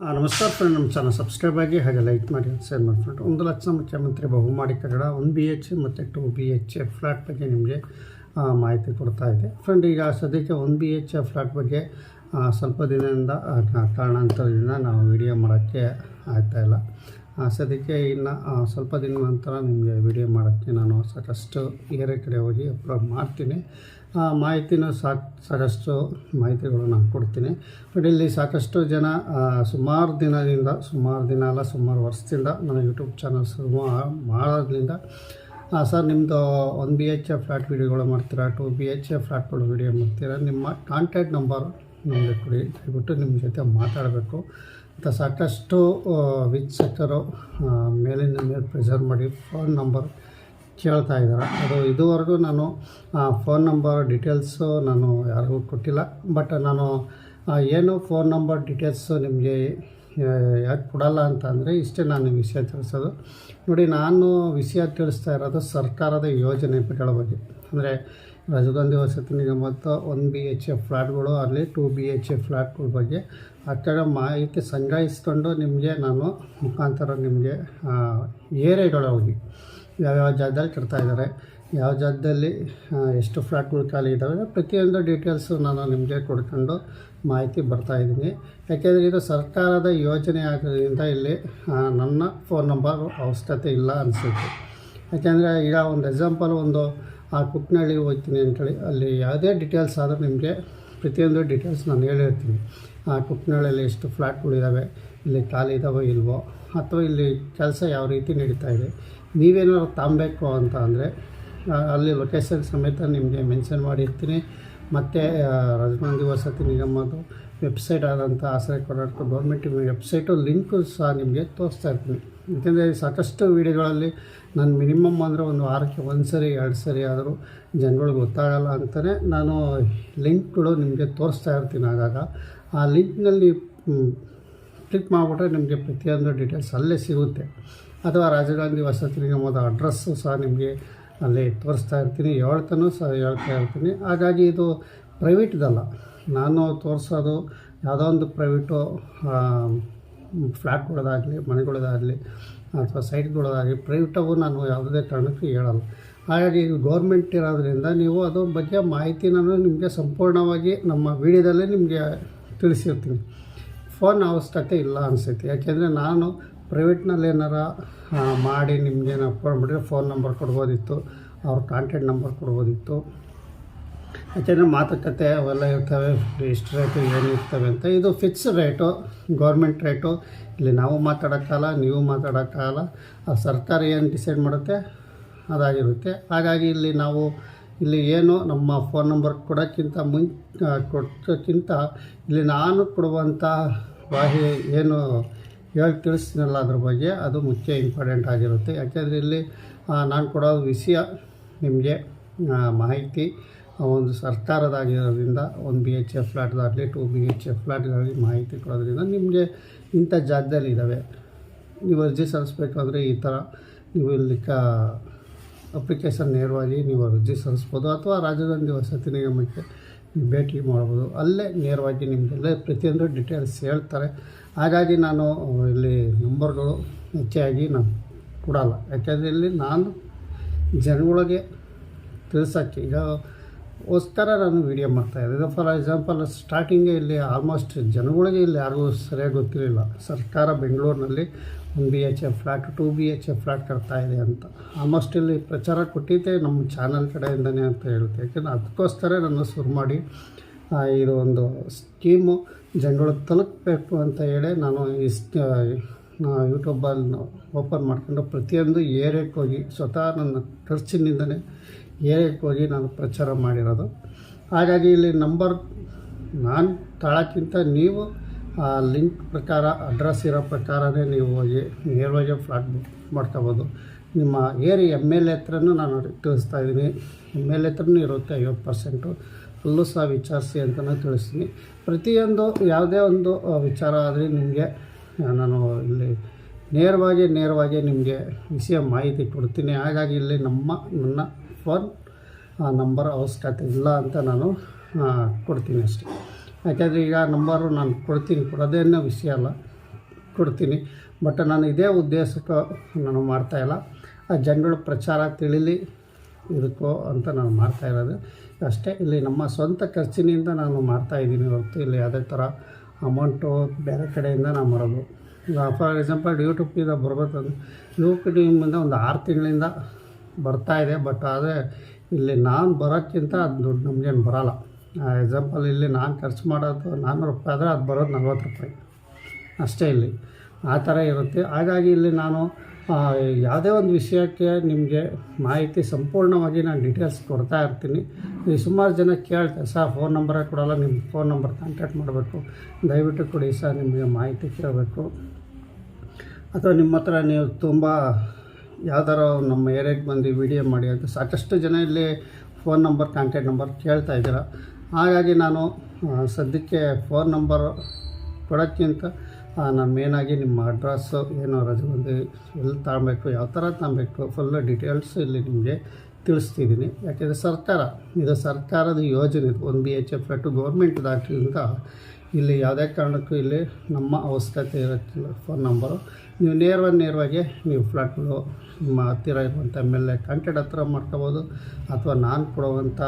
ನಮಸ್ಕಾರ ಫ್ರೆಂಡ್ ನಮ್ಮ channel subscribe ಆಗಿ ಹಾಗೆ ಲೈಕ್ ಮಾಡಿ ಶೇರ್ ಮಾಡಿ ಫ್ರೆಂಡ್ ಒಂದು ಲಕ್ಷ ಮುಖ್ಯಮಂತ್ರಿ ಬಹುಮಾಡಿ ಕಟ್ಟಡ ಒನ್ ಬಿ ಎಚ್ ಮತ್ತು ಟು ಬಿ ಎಚ್ ಫ್ಲ್ಯಾಟ್ ಬಗ್ಗೆ ನಿಮಗೆ ಮಾಹಿತಿ ಕೊಡ್ತಾ ಇದೆ. ಫ್ರೆಂಡ್ ಈಗ ಸದ್ಯಕ್ಕೆ ಒನ್ ಬಿ ಎಚ್ ಫ್ಲ್ಯಾಟ್ ಬಗ್ಗೆ ಸ್ವಲ್ಪ ದಿನದಿಂದ ಕಾರಣಾಂತರದಿಂದ ನಾವು ವಿಡಿಯೋ ಮಾಡೋಕ್ಕೆ ಆಗ್ತಾಯಿಲ್ಲ ಸದ್ಯಕ್ಕೆ ಇನ್ನು ಸ್ವಲ್ಪ ದಿನ ನಂತರ ನಿಮಗೆ ವಿಡಿಯೋ ಮಾಡೋಕ್ಕೆ ನಾನು ಸಾಕಷ್ಟು ಬೇರೆ ಕಡೆ ಹೋಗಿ ಅಪ್ಲೋಡ್ ಮಾಡ್ತೀನಿ. ಆ, ಮಾಹಿತಿನೂ ಸಾಕ್, ಸಾಕಷ್ಟು ಮಾಹಿತಿಗಳು ನಾನು ಕೊಡ್ತೀನಿ. ಬಟ್ ಇಲ್ಲಿ ಸಾಕಷ್ಟು ಜನ ಸುಮಾರು ದಿನದಿಂದ, ಸುಮಾರು ದಿನ ಅಲ್ಲ, ಸುಮಾರು ವರ್ಷದಿಂದ ನನ್ನ ಯೂಟ್ಯೂಬ್ ಚಾನಲ್ ಶುರು ಮಾಡೋದ್ರಿಂದ ಸರ್ ನಿಮ್ಮದು ಒನ್ ಬಿ ಎಚ್ ಫ್ಲ್ಯಾಟ್ ವೀಡಿಯೋಗಳು ಮಾಡ್ತೀರಾ? ಟು ಬಿ ಎಚ್ ಫ್ಲ್ಯಾಟ್ಗಳು ವೀಡಿಯೋ ಮಾಡ್ತೀರಾ? ನಿಮ್ಮ ಕಾಂಟ್ಯಾಕ್ಟ್ ನಂಬರ್ ನಮಗೆ ಕೊಡಿ. ದಯವಿಟ್ಟು ನಿಮ್ಮ ಜೊತೆ ಮಾತಾಡಬೇಕು. ಅಂತ ಸಾಕಷ್ಟು ವಿಚ್ ಸೆಕ್ಟರು ಮೇಲಿನ ಮೇಲೆ ಪ್ರೆಷರ್ ಮಾಡಿ ಫೋನ್ ನಂಬರ್ ಕೇಳ್ತಾ ಇದ್ದಾರೆ. ಅದು ಇದುವರೆಗೂ ನಾನು ಫೋನ್ ನಂಬರ್ ಡೀಟೇಲ್ಸು ನಾನು ಯಾರಿಗೂ ಕೊಟ್ಟಿಲ್ಲ. ಬಟ್ ನಾನು ಏನು ಫೋನ್ ನಂಬರ್ ಡೀಟೇಲ್ಸು ನಿಮಗೆ ಯಾಕೆ ಕೊಡಲ್ಲ ಅಂತ ಅಂದರೆ ಇಷ್ಟೇ ನಾನು ವಿಷಯ ತಿಳಿಸೋದು. ನೋಡಿ, ನಾನು ವಿಷಯ ತಿಳಿಸ್ತಾ ಇರೋದು ಸರ್ಕಾರದ ಯೋಜನೆಗಳ ಬಗ್ಗೆ. ಅಂದರೆ ರಾಜೀವ್ ವಸತಿ ಮತ್ತು ಒನ್ ಬಿ ಎಚ್ ಎಫ್ ಫ್ಲ್ಯಾಟ್ಗಳು ಅಲ್ಲಿ ಟೂ ಬಿ ಎಚ್ ಎಫ್ ಫ್ಲ್ಯಾಟ್ಗಳ ಬಗ್ಗೆ ಆ ಕಡೆ ಮಾಹಿತಿ ಸಂಗ್ರಹಿಸ್ಕೊಂಡು ನಿಮಗೆ ನಾನು ಮುಖಾಂತರ ನಿಮಗೆ ಏರಿಯಾಗಳ ಹೋಗಿ ಯಾವ್ಯಾವ ಜಾಗದಲ್ಲಿ ಇದ್ದಾರೆ, ಯಾವ ಜಾಗದಲ್ಲಿ ಎಷ್ಟು ಫ್ಲ್ಯಾಟ್ಗಳು ಖಾಲಿ ಇದ್ದಾವೆ ಪ್ರತಿಯೊಂದು ಡೀಟೇಲ್ಸು ನಾನು ನಿಮಗೆ ಕೊಡ್ಕೊಂಡು ಮಾಹಿತಿ ಬರ್ತಾಯಿದ್ದೀನಿ ಯಾಕೆಂದರೆ ಇದು ಸರ್ಕಾರದ ಯೋಜನೆ ಆಗೋದ್ರಿಂದ ಇಲ್ಲಿ ನನ್ನ ಫೋನ್ ನಂಬರ್ ಅವಶ್ಯಕತೆ ಇಲ್ಲ ಅನಿಸುತ್ತೆ. ಯಾಕೆಂದರೆ ಈಗ ಒಂದು ಎಕ್ಸಾಂಪಲ್ ಒಂದು ಆ ಕುಕ್ನಳ್ಳಿಗೆ ಹೋಗ್ತೀನಿ ಅಂತೇಳಿ. ಅಲ್ಲಿ ಯಾವುದೇ ಡಿಟೇಲ್ಸ್ ಆದರೂ ನಿಮಗೆ ಪ್ರತಿಯೊಂದು ಡೀಟೇಲ್ಸ್ ನಾನು ಹೇಳಿರ್ತೀನಿ. ಆ ಕುಕ್ನಳ್ಳಿಯಲ್ಲಿ ಎಷ್ಟು ಫ್ಲ್ಯಾಟ್ಗಳಿದ್ದಾವೆ ಇಲ್ಲಿ ಖಾಲಿ ಇದ್ದಾವೋ ಇಲ್ವೋ, ಅಥವಾ ಇಲ್ಲಿ ಕೆಲಸ ಯಾವ ರೀತಿ ನಡೀತಾ ಇದೆ, ನೀವೇನಾದ್ರು ತಾಂಬೇಕು ಅಂತ ಅಂದರೆ ಅಲ್ಲಿ ಲೊಕೇಶನ್ ಸಮೇತ ನಿಮಗೆ ಮೆನ್ಷನ್ ಮಾಡಿರ್ತೀನಿ. ಮತ್ತು ರಾಜಮಂದಿ ವಸತಿ ನಿಗಮದು ವೆಬ್ಸೈಟ್ ಆದಂಥ ಆಶ್ರಯ ಕರ್ನಾಟಕ ಗೌರ್ಮೆಂಟ್ ವೆಬ್ಸೈಟು ಲಿಂಕು ಸಹ ನಿಮಗೆ ತೋರಿಸ್ತಾ ಇರ್ತೀನಿ. ಯಾಕೆಂದರೆ ಸಾಕಷ್ಟು ವೀಡಿಯೋಗಳಲ್ಲಿ ನಾನು ಮಿನಿಮಮ್ ಅಂದರೆ ಒಂದು ವಾರಕ್ಕೆ ಒಂದು ಸರಿ, ಎರಡು ಸರಿ ಆದರೂ ಜನಗಳಿಗೆ ಗೊತ್ತಾಗಲ್ಲ ಅಂತಲೇ ನಾನು ಲಿಂಕ್ಗಳು ನಿಮಗೆ ತೋರಿಸ್ತಾ ಇರ್ತೀನಿ ಆಗಾಗ. ಆ ಲಿಂಕ್ನಲ್ಲಿ ಕ್ಲಿಕ್ ಮಾಡಿಬಿಟ್ರೆ ನಿಮಗೆ ಪ್ರತಿಯೊಂದು ಡೀಟೇಲ್ಸ್ ಅಲ್ಲೇ ಸಿಗುತ್ತೆ. ಅಥವಾ ರಾಜೀವ್ ಗಾಂಧಿ ವಸತಿ ನಿಗಮದ ಅಡ್ರೆಸ್ಸು ಸಹ ನಿಮಗೆ ಅಲ್ಲಿ ತೋರಿಸ್ತಾ ಇರ್ತೀನಿ. ಹೇಳ್ತಾನೂ ಸಹ ಹೇಳ್ತಾ ಇರ್ತೀನಿ. ಹಾಗಾಗಿ ಇದು ಪ್ರೈವೇಟ್ದಲ್ಲ. ನಾನು ತೋರಿಸೋದು ಯಾವುದೋ ಒಂದು ಪ್ರೈವೇಟು ಫ್ಲ್ಯಾಟ್ಗಳದಾಗಲಿ ಮನೆಗಳದಾಗಲಿ, ಅಥವಾ ಸೈಟ್ಗಳದಾಗಲಿ ಪ್ರೈವೇಟವು ನಾನು ಯಾವುದೇ ಕಾರಣಕ್ಕೂ ಹೇಳಲ್ಲ. ಹಾಗಾಗಿ ಗೌರ್ಮೆಂಟ್ ಇರೋದ್ರಿಂದ ನೀವು ಅದ್ರ ಬಗ್ಗೆ ಮಾಹಿತಿ ನಾನು ನಿಮಗೆ ಸಂಪೂರ್ಣವಾಗಿ ನಮ್ಮ ವಿಡಿಯೋದಲ್ಲೇ ನಿಮಗೆ ತಿಳಿಸಿರ್ತೀನಿ. ಫೋನ್ ಅವಶ್ಯಕತೆ ಇಲ್ಲ ಅನಿಸುತ್ತೆ. ಯಾಕೆಂದರೆ ನಾನು ಪ್ರೈವೇಟ್ನಲ್ಲಿ ಏನಾರ ಮಾಡಿ ನಿಮ್ಗೇನು ಅಪ್ಲೋಡ್ ಮಾಡಿದ್ರೆ ಫೋನ್ ನಂಬರ್ ಕೊಡ್ಬೋದಿತ್ತು, ಅವ್ರ ಕಾಂಟ್ಯಾಕ್ಟ್ ನಂಬರ್ ಕೊಡ್ಬೋದಿತ್ತು. ಯಾಕೆಂದರೆ ಮಾತುಕತೆ ಅವೆಲ್ಲ ಇರ್ತವೆ ಎಷ್ಟು ರೇಟು ಏನು ಇರ್ತವೆ ಅಂತ. ಇದು ಫಿಕ್ಸ್ ರೇಟು ಗೌರ್ಮೆಂಟ್ ರೇಟು ಇಲ್ಲಿ ನಾವು ಮಾತಾಡೋಕ್ಕಾಗಲ್ಲ, ನೀವು ಮಾತಾಡೋಕ್ಕಾಗಲ್ಲ. ಆ ಸರ್ಕಾರ ಏನು ಡಿಸೈಡ್ ಮಾಡುತ್ತೆ, ಅದಾಗಿರುತ್ತೆ. ಹಾಗಾಗಿ ಇಲ್ಲಿ ನಾವು ಇಲ್ಲಿ ಏನು ನಮ್ಮ ಫೋನ್ ನಂಬರ್ ಕೊಡೋಕ್ಕಿಂತ ಮುಂ ಕೊಡೋಕ್ಕಿಂತ ಇಲ್ಲಿ ನಾನು ಕೊಡುವಂಥ ವಾಹಿ ಏನು ಹೇಳಿ ತಿಳಿಸ್ತೀನಲ್ಲ ಅದ್ರ ಬಗ್ಗೆ, ಅದು ಮುಖ್ಯ ಇಂಪಾರ್ಟೆಂಟ್ ಆಗಿರುತ್ತೆ. ಯಾಕೆಂದರೆ ಇಲ್ಲಿ ನಾನು ಕೊಡೋ ವಿಷಯ ನಿಮಗೆ ಮಾಹಿತಿ ಒಂದು ಸರ್ಕಾರದಾಗಿರೋದ್ರಿಂದ ಒಂದು ಬಿ ಎಚ್ ಎಫ್ ಫ್ಲ್ಯಾಟ್ದಾಗಲಿ ಟು ಬಿ ಎಚ್ ಎಫ್ ಫ್ಲ್ಯಾಟ್ಗಳಲ್ಲಿ ಮಾಹಿತಿ ಕೊಡೋದ್ರಿಂದ ನಿಮಗೆ ಇಂಥ ಜಾಗದಲ್ಲಿ ಇದ್ದಾವೆ. ನೀವು ಅರ್ಜಿ ಸಲ್ಲಿಸ್ಬೇಕು ಈ ಥರ ನೀವು ಇಲ್ಲಿ ಕ ಅಪ್ಲಿಕೇಶನ್ ನೇರವಾಗಿ ನೀವು ಅರ್ಜಿ ಸಲ್ಲಿಸ್ಬೋದು ಅಥವಾ ರಾಜಧಾನಿ ವಸತಿ ನಿಗಮಕ್ಕೆ ನೀವು ಭೇಟಿ ಮಾಡ್ಬೋದು. ಅಲ್ಲೇ ನೇರವಾಗಿ ನಿಮಗೆಲ್ಲ ಪ್ರತಿಯೊಂದು ಡಿಟೇಲ್ಸ್ ಹೇಳ್ತಾರೆ. ಹಾಗಾಗಿ ನಾನು ಇಲ್ಲಿ ನಂಬರ್ಗಳು ಹೆಚ್ಚಾಗಿ ನಾನು ಕೊಡಲ್ಲ. ಯಾಕೆಂದರೆ ಇಲ್ಲಿ ನಾನು ಜನಗಳಿಗೆ ತಿಳಿಸೋಕ್ಕೆ ಈಗ ಗೋಸ್ಕರ ನಾನು ವೀಡಿಯೋ ಮಾಡ್ತಾಯಿದ್ದೆ ಫಾರ್ ಎಕ್ಸಾಂಪಲ್ ಸ್ಟಾರ್ಟಿಂಗೇ ಇಲ್ಲಿ ಆಲ್ಮೋಸ್ಟ್ ಜನಗಳಿಗೆ ಇಲ್ಲಿ ಯಾರಿಗೂ ಸರಿಯಾಗಿ ಗೊತ್ತಿರಲಿಲ್ಲ. ಸರ್ಕಾರ ಬೆಂಗಳೂರಿನಲ್ಲಿ ಒಂದು B H F flat two B H F flat ಕಟ್ತಾ ಇದೆ ಅಂತ. ಆಲ್ಮೋಸ್ಟ್ ಇಲ್ಲಿ ಪ್ರಚಾರ ಕೊಟ್ಟಿದ್ದೆ ನಮ್ಮ ಚಾನಲ್ ಕಡೆಯಿಂದನೇ ಅಂತ ಹೇಳುತ್ತೆ. ಯಾಕೆಂದರೆ ಅದಕ್ಕೋಸ್ಕರ ನಾನು ಶುರು ಮಾಡಿ ಇದು ಒಂದು ಸ್ಕೀಮು ಜನಗಳು ತಲುಪಬೇಕು ಅಂತ ಹೇಳಿ ನಾನು ಇಷ್ಟು ಯೂಟ್ಯೂಬಲ್ಲಿ ಓಪನ್ ಮಾಡ್ಕೊಂಡು ಪ್ರತಿಯೊಂದು ಏರಿಯಾಕ್ಕೆ ಹೋಗಿ ಸ್ವತಃ ನನ್ನ ಖರ್ಚಿನಿಂದಲೇ ಏರಿಯಾಕ್ಕೆ ಹೋಗಿ ನಾನು ಪ್ರಚಾರ ಮಾಡಿರೋದು. ಹಾಗಾಗಿ ಇಲ್ಲಿ ನಂಬರ್ ನಾನು ತಾಳಕ್ಕಿಂತ ನೀವು ಆ ಲಿಂಕ್ ಪ್ರಕಾರ, ಅಡ್ರೆಸ್ ಇರೋ ಪ್ರಕಾರನೇ ನೀವು ಹೋಗಿ ನೇರವಾಗಿ ಫ್ಲಾಟ್ ಬುಕ್ ಮಾಡ್ಕೋಬೋದು. ನಿಮ್ಮ ಏರಿಯಾ ಎಂ ಎಲ್ ಎ ಹತ್ರನೂ ನಾನು ತಿಳಿಸ್ತಾ ಇದ್ದೀನಿ. ಎಂ ಎಲ್ ಎ ಹತ್ರನೂ ಇರುತ್ತೆ ಐವತ್ತು ಪರ್ಸೆಂಟು. ಅಲ್ಲೂ ಸಹ ವಿಚಾರಿಸಿ ಅಂತಲೂ ತಿಳಿಸ್ತೀನಿ. ಪ್ರತಿಯೊಂದು ಯಾವುದೇ ಒಂದು ವಿಚಾರ ಆದರೆ ನಿಮಗೆ ನಾನು ಇಲ್ಲಿ ನೇರವಾಗಿ ನೇರವಾಗಿ ನಿಮಗೆ ವಿಷಯ ಮಾಹಿತಿ ಕೊಡ್ತೀನಿ. ಹಾಗಾಗಿ ಇಲ್ಲಿ ನಮ್ಮ, ನನ್ನ ಫೋನ್ ನಂಬರ್ ಅವಶ್ಯಕತೆ ಇಲ್ಲ ಅಂತ ನಾನು ಕೊಡ್ತೀನಿ ಅಷ್ಟೇ. ಯಾಕೆಂದರೆ ಈಗ ನಂಬರು ನಾನು ಕೊಡ್ತೀನಿ, ಕೊಡೋದೇನೋ ವಿಷಯ ಅಲ್ಲ, ಕೊಡ್ತೀನಿ. ಬಟ್ ನಾನು ಇದೇ ಉದ್ದೇಶಕ್ಕೆ ನಾನು ಮಾಡ್ತಾಯಿಲ್ಲ ಆ ಜನಗಳ ಪ್ರಚಾರ ತಿಳಿಲಿ ಇದಕ್ಕೋ ಅಂತ ನಾನು ಮಾಡ್ತಾ ಇರೋದು. ಅಷ್ಟೇ, ಇಲ್ಲಿ ನಮ್ಮ ಸ್ವಂತ ಖರ್ಚಿನಿಂದ ನಾನು ಮಾಡ್ತಾಯಿದ್ದೀನಿ ಹೊರತು ಇಲ್ಲಿ ಯಾವುದೇ ಥರ ಅಮೌಂಟು ಬೇರೆ ಕಡೆಯಿಂದ ನಾನು ಮಾಡೋದು ಫಾರ್ ಎಕ್ಸಾಂಪಲ್ ಯೂಟ್ಯೂಬಿಂದ ಬರ್ಬೇಕಂದ್ರೆ ಯೂಟ್ಯೂಬಿಂದ ಒಂದು ಆರು ತಿಂಗಳಿಂದ ಬರ್ತಾ ಇದೆ ಬಟ್ ಆದರೆ ಇಲ್ಲಿ ನಾನು ಬರೋಕ್ಕಿಂತ ಅದು ದುಡ್ಡು ನಮಗೇನು ಬರೋಲ್ಲ. ಎಕ್ಸಾಂಪಲ್ ಇಲ್ಲಿ ನಾನು ಖರ್ಚು ಮಾಡೋದು ನಾನ್ನೂರು ರೂಪಾಯಿ ಆದರೆ ಅದು ಬರೋದು ನಲ್ವತ್ತು ರೂಪಾಯಿ. ಅಷ್ಟೇ ಇಲ್ಲಿ. ಆ ಥರ ಇರುತ್ತೆ. ಹಾಗಾಗಿ ಇಲ್ಲಿ ನಾನು ಯಾವುದೇ ಒಂದು ವಿಷಯಕ್ಕೆ ನಿಮಗೆ ಮಾಹಿತಿ ಸಂಪೂರ್ಣವಾಗಿ ನಾನು ಡೀಟೇಲ್ಸ್ ಕೊಡ್ತಾ ಇರ್ತೀನಿ. ನೀವು ಸುಮಾರು ಜನ ಕೇಳ್ತಾರೆ ಸರ್ ಫೋನ್ ನಂಬರೇ ಕೊಡೋಲ್ಲ ನಿಮ್ಮ ಫೋನ್ ನಂಬರ್ ಕಾಂಟ್ಯಾಕ್ಟ್ ಮಾಡಬೇಕು. ದಯವಿಟ್ಟು ಕೊಡಿ ಸರ್ ನಿಮಗೆ ಮಾಹಿತಿ ಕೇಳಬೇಕು. ಅಥವಾ ನಿಮ್ಮ ಹತ್ರ ನೀವು ತುಂಬ ಯಾವ್ದಾರ ನಮ್ಮ ಏರಿಯಾಗೆ ಬಂದು ವಿಡಿಯೋ ಮಾಡಿ ಅಂತ ಸಾಕಷ್ಟು ಜನ ಇಲ್ಲಿ ಫೋನ್ ನಂಬರ್ ಕಾಂಟ್ಯಾಕ್ಟ್ ನಂಬರ್ ಕೇಳ್ತಾ ಇದ್ದೀರ. ಹಾಗಾಗಿ ನಾನು ಸದ್ಯಕ್ಕೆ ಫೋನ್ ನಂಬರ್ ಕೊಡೋಕ್ಕಿಂತ ನಾನು ಮೇನಾಗಿ ನಿಮ್ಮ ಅಡ್ರೆಸ್ಸು ಏನು ರಜಬಂದಿ ಎಲ್ಲಿ ತಗೊಬೇಕು ಯಾವ ಥರ ತಗೊಬೇಕು ಫುಲ್ ಡೀಟೇಲ್ಸ್ ಇಲ್ಲಿ ನಿಮಗೆ ತಿಳಿಸ್ತಿದ್ದೀನಿ. ಯಾಕೆಂದರೆ ಸರ್ಕಾರ, ಇದು ಸರ್ಕಾರದ ಯೋಜನೆ ಇದು ಒಂದು B H F flat government ದಾಖಲೆಯಿಂದ ಇಲ್ಲಿ ಯಾವುದೇ ಕಾರಣಕ್ಕೂ ಇಲ್ಲಿ ನಮ್ಮ ಅವಶ್ಯಕತೆ ಇರೋಕ್ಕಿಲ್ಲ ಫೋನ್ ನಂಬರು ನೀವು ನೇರವಾಗಿ ನೇರವಾಗಿ ನೀವು ಫ್ಲಾಟ್ಗಳು ನಿಮ್ಮ ಹತ್ತಿರ ಇರುವಂಥ ಎಂ ಎಲ್ ಎ ಕಾಂಟ್ಯಾಕ್ಟ್ ಹತ್ರ ಮಾಡ್ಕೋಬೋದು, ಅಥವಾ ನಾನು ಕೊಡುವಂಥ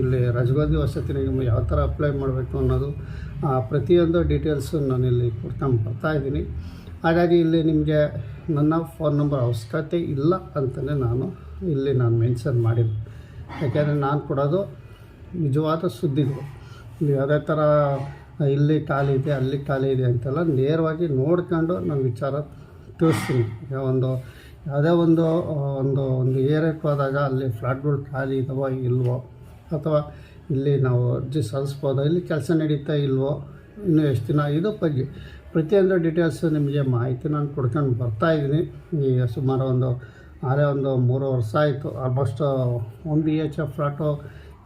ಇಲ್ಲಿ ರಜಗೋದಿ ವಸತಿ ನಿಗಮ ಯಾವ ಥರ ಅಪ್ಲೈ ಮಾಡಬೇಕು ಅನ್ನೋದು ಪ್ರತಿಯೊಂದು ಡೀಟೇಲ್ಸು ನಾನಿಲ್ಲಿ ಕೊಡ್ಕೊಂಡು ಬರ್ತಾ ಇದ್ದೀನಿ. ಹಾಗಾಗಿ ಇಲ್ಲಿ ನಿಮಗೆ ನನ್ನ ಫೋನ್ ನಂಬರ್ ಅವಶ್ಯಕತೆ ಇಲ್ಲ ಅಂತಲೇ ನಾನು ಇಲ್ಲಿ ನಾನು ಮೆನ್ಷನ್ ಮಾಡಿದ್ದು. ಯಾಕೆಂದರೆ ನಾನು ಕೊಡೋದು ನಿಜವಾದ ಸುದ್ದಿಗಳು. ನೀವು ಯಾವುದೇ ಥರ ಇಲ್ಲಿ ಖಾಲಿ ಇದೆ, ಅಲ್ಲಿ ಖಾಲಿ ಇದೆ ಅಂತೆಲ್ಲ ನೇರವಾಗಿ ನೋಡ್ಕೊಂಡು ನಾನು ವಿಚಾರ ತಿಳಿಸ್ತೀನಿ. ಒಂದು, ಯಾವುದೇ ಒಂದು ಒಂದು ಒಂದು ಏರಿಯಾಕ್ಕೆ ಹೋದಾಗ ಅಲ್ಲಿ ಫ್ಲಾಟ್ಗಳು ಖಾಲಿ ಇದಾವೋ ಇಲ್ವೋ, ಅಥವಾ ಇಲ್ಲಿ ನಾವು ಅರ್ಜಿ ಸಲ್ಲಿಸ್ಬೋದೋ, ಇಲ್ಲಿ ಕೆಲಸ ನಡೀತಾ ಇಲ್ವೋ, ಇನ್ನೂ ಎಷ್ಟು ದಿನ ಇದು ಬಗ್ಗೆ ಪ್ರತಿಯೊಂದು ಡೀಟೇಲ್ಸು ನಿಮಗೆ ಮಾಹಿತಿ ನಾನು ಕೊಡ್ಕೊಂಡು ಬರ್ತಾ ಇದ್ದೀನಿ. ಈಗ ಸುಮಾರು ಒಂದು ಆರೇ ಒಂದು ಮೂರು ವರ್ಷ ಆಯಿತು. Almost one B H F flat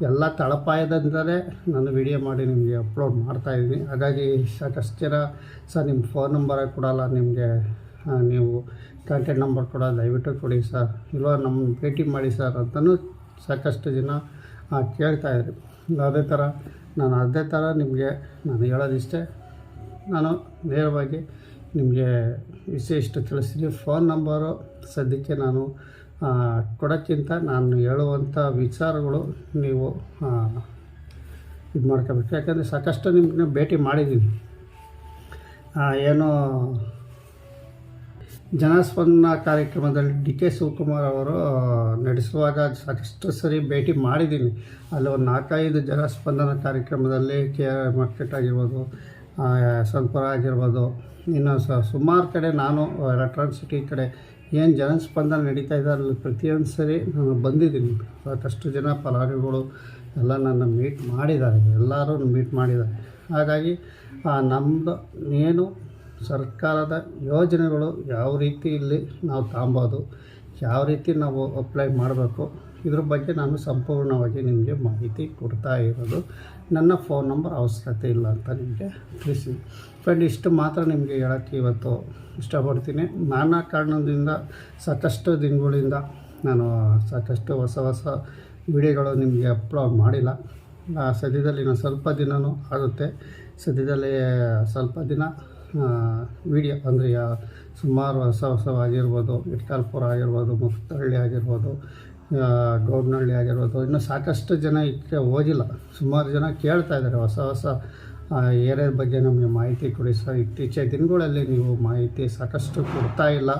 ಎಲ್ಲ ತಳಪಾಯದಿಂದಲೇ ನಾನು ವಿಡಿಯೋ ಮಾಡಿ ನಿಮಗೆ ಅಪ್ಲೋಡ್ ಮಾಡ್ತಾಯಿದ್ದೀನಿ ಹಾಗಾಗಿ ಸಾಕಷ್ಟು ಸರ್ ನಿಮ್ಮ ಫೋನ್ ನಂಬರೇ ಕೊಡಲ್ಲ ನಿಮಗೆ ನೀವು ಕಾಂಟ್ಯಾಕ್ಟ್ ನಂಬರ್ ಕೊಡ ದಯವಿಟ್ಟು ಕೊಡಿ ಸರ್. ಇಲ್ಲ ನಮ್ಮ ಭೇಟಿ ಮಾಡಿ ಸರ್ ಅಂತಲೂ ಸಾಕಷ್ಟು ಜನ ಆ, ಕೇಳ್ತಾ ಇದ್ರಿ. ಅದೇ ಥರ ನಾನು ಅದೇ ಥರ ನಿಮಗೆ ನಾನು ಹೇಳೋದಿಷ್ಟೇ. ನಾನು ನೇರವಾಗಿ ನಿಮಗೆ ವಿಷಯ ಇಷ್ಟು ತಿಳಿಸ್ತೀನಿ. ಫೋನ್ ನಂಬರು ಸದ್ಯಕ್ಕೆ ನಾನು ಕೊಡೋಕ್ಕಿಂತ ನಾನು ಹೇಳುವಂಥ ವಿಚಾರಗಳು ನೀವು ಇದು ಮಾಡ್ಕೋಬೇಕು. ಯಾಕಂದರೆ ಸಾಕಷ್ಟು ನಿಮ್ಗೆ ಭೇಟಿ ಮಾಡಿದ್ದೀನಿ ಏನು ಜನಸ್ಪಂದನ ಕಾರ್ಯಕ್ರಮದಲ್ಲಿ ಡಿ ಕೆ ಶಿವಕುಮಾರ್ ಅವರು ನಡೆಸುವಾಗ ಸಾಕಷ್ಟು ಸರಿ ಭೇಟಿ ಮಾಡಿದ್ದೀನಿ ಅಲ್ಲಿ ಒಂದು ನಾಲ್ಕೈದು ಜನಸ್ಪಂದನ ಕಾರ್ಯಕ್ರಮದಲ್ಲಿ ಕೆ ಆರ್ ಮಾರ್ಕೆಟ್ ಆಗಿರ್ಬೋದು ಸಂಪುರ ಆಗಿರ್ಬೋದು ಇನ್ನು ಸುಮಾರು ಕಡೆ ನಾನು ಎಲೆಕ್ಟ್ರಾನಿಕ್ ಸಿಟಿ ಕಡೆ ಏನು ಜನಸ್ಪಂದನ ನಡೀತಾ ಇದೆ ಅಲ್ಲಿ ಪ್ರತಿಯೊಂದು ಸರಿ ನಾನು ಬಂದಿದ್ದೀನಿ. ಸಾಕಷ್ಟು ಜನ ಫಲಾನುಭವಿಗಳು ಎಲ್ಲ ನನ್ನ ಮೀಟ್ ಮಾಡಿದ್ದಾರೆ. ಎಲ್ಲರೂ ಮೀಟ್ ಮಾಡಿದ್ದಾರೆ. ಹಾಗಾಗಿ ನಮ್ಮದು ಏನು ಸರ್ಕಾರದ ಯೋಜನೆಗಳು ಯಾವ ರೀತಿ ಇಲ್ಲಿ ನಾವು ತಾಂಬೋದು, ಯಾವ ರೀತಿ ನಾವು ಅಪ್ಲೈ ಮಾಡಬೇಕು ಇದ್ರ ಬಗ್ಗೆ ನಾನು ಸಂಪೂರ್ಣವಾಗಿ ನಿಮಗೆ ಮಾಹಿತಿ ಕೊಡ್ತಾ ಇರೋದು. ನನ್ನ ಫೋನ್ ನಂಬರ್ ಅವಶ್ಯಕತೆ ಇಲ್ಲ ಅಂತ ನಿಮಗೆ ತಿಳಿಸಿ. ಫ್ರೆಂಡ್ ಇಷ್ಟು ಮಾತ್ರ ನಿಮಗೆ ಹೇಳೋಕ್ಕೆ ಇವತ್ತು ಇಷ್ಟಪಡ್ತೀನಿ. ನಾನಾ ಕಾರಣದಿಂದ ಸಾಕಷ್ಟು ದಿನಗಳಿಂದ ನಾನು ಸಾಕಷ್ಟು ಹೊಸ ಹೊಸ ವಿಡಿಯೋಗಳು ನಿಮಗೆ ಅಪ್ಲೋಡ್ ಮಾಡಿಲ್ಲ. ಸದ್ಯದಲ್ಲಿ ನಾನು ಸ್ವಲ್ಪ ದಿನವೂ ಆಗುತ್ತೆ. ಸದ್ಯದಲ್ಲೇ ಸ್ವಲ್ಪ ದಿನ ವಿಡಿಯೋ ಅಂದರೆ ಸುಮಾರು ಹೊಸ ಹೊಸವಾಗಿರ್ಬೋದು ಇಟ್ಕಾಲ್ಪುರ ಆಗಿರ್ಬೋದು ಮುಕ್ತಹಳ್ಳಿ ಆಗಿರ್ಬೋದು ಗೌಡ್ನಹಳ್ಳಿ ಆಗಿರ್ಬೋದು. ಇನ್ನೂ ಸಾಕಷ್ಟು ಜನ ಇದಕ್ಕೆ ಹೋಗಿಲ್ಲ. ಸುಮಾರು ಜನ ಕೇಳ್ತಾ ಇದ್ದಾರೆ. ಹೊಸ ಹೊಸ ಏರಿಯಾದ ಬಗ್ಗೆ ನಮಗೆ ಮಾಹಿತಿ ಕೊಡಿ ಸರ್. ಇತ್ತೀಚೆ ದಿನಗಳಲ್ಲಿ ನೀವು ಮಾಹಿತಿ ಸಾಕಷ್ಟು ಕೊಡ್ತಾ ಇಲ್ಲ.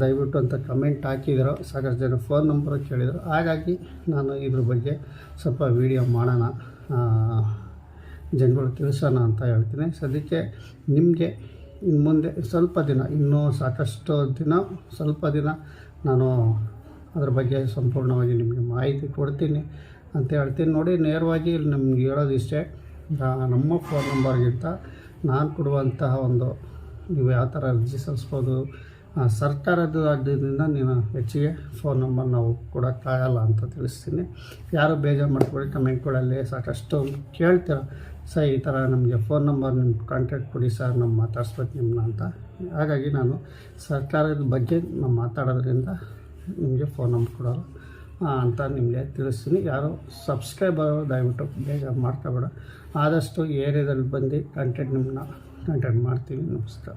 ದಯವಿಟ್ಟು ಅಂತ ಕಮೆಂಟ್ ಹಾಕಿದ್ರು. ಸಾಕಷ್ಟು ಜನ ಫೋನ್ ನಂಬರ್ ಕೇಳಿದರು. ಹಾಗಾಗಿ ನಾನು ಇದ್ರ ಬಗ್ಗೆ ಸ್ವಲ್ಪ ವೀಡಿಯೋ ಮಾಡೋಣ. ಜನಗಳು ತಿಳಿಸೋಣ ಅಂತ ಹೇಳ್ತೀನಿ. ಸದ್ಯಕ್ಕೆ ನಿಮಗೆ ಇನ್ನು ಮುಂದೆ ಸ್ವಲ್ಪ ದಿನ, ಇನ್ನೂ ಸಾಕಷ್ಟು ದಿನ, ಸ್ವಲ್ಪ ದಿನ ನಾನು ಅದ್ರ ಬಗ್ಗೆ ಸಂಪೂರ್ಣವಾಗಿ ನಿಮಗೆ ಮಾಹಿತಿ ಕೊಡ್ತೀನಿ ಅಂತ ಹೇಳ್ತೀನಿ. ನೋಡಿ, ನೇರವಾಗಿ ಇಲ್ಲಿ ನಿಮ್ಗೆ ಹೇಳೋದು ಇಷ್ಟೇ. ನಮ್ಮ ಫೋನ್ ನಂಬರ್ಗಿಂತ ನಾನು ಕೊಡುವಂತಹ ಒಂದು ನೀವು ಯಾವ ಥರ ಅರ್ಜಿ ಸಲ್ಲಿಸ್ಬೋದು ಸರ್ಕಾರದ ಆದ್ದರಿಂದ ನೀನು ಹೆಚ್ಚಿಗೆ ಫೋನ್ ನಂಬರ್ ನಾವು ಕೊಡೋಕ್ಕಾಗಲ್ಲ ಅಂತ ತಿಳಿಸ್ತೀನಿ. ಯಾರು ಬೇಜಾರು ಮಾಡ್ಕೊಳ್ಳಿ ಕಮೆಂಟ್ಗಳಲ್ಲಿ ಸಾಕಷ್ಟು ಕೇಳ್ತೀರ. ಸರ್, ಈ ಥರ ನಮಗೆ ಫೋನ್ ನಂಬರ್ ನಿಮ್ಮ ಕಾಂಟ್ಯಾಕ್ಟ್ ಕೊಡಿ ಸರ್, ನಾವು ಮಾತಾಡ್ಸ್ಬೇಕು ನಿಮ್ಮನ್ನ ಅಂತ. ಹಾಗಾಗಿ ನಾನು ಸರ್ಕಾರದ ಬಗ್ಗೆ ನಾವು ಮಾತಾಡೋದ್ರಿಂದ ನಿಮಗೆ ಫೋನ್ ನಂಬರ್ ಕೊಡೋಲ್ಲ ಆ, ಅಂತ ನಿಮಗೆ ತಿಳಿಸ್ತೀನಿ ಯಾರು ಸಬ್ಸ್ಕ್ರೈಬರ್ ದಯವಿಟ್ಟು ಬೇಗ ಮಾಡ್ಕೋಬೇಡ ಆದಷ್ಟು ಏರಿಯಾದಲ್ಲಿ ಬಂದು ಕಂಟೆಂಟ್ ನಿಮ್ಮನ್ನ ಕಂಟೆಂಟ್ ಮಾಡ್ತೀವಿ ನಮಸ್ಕಾರ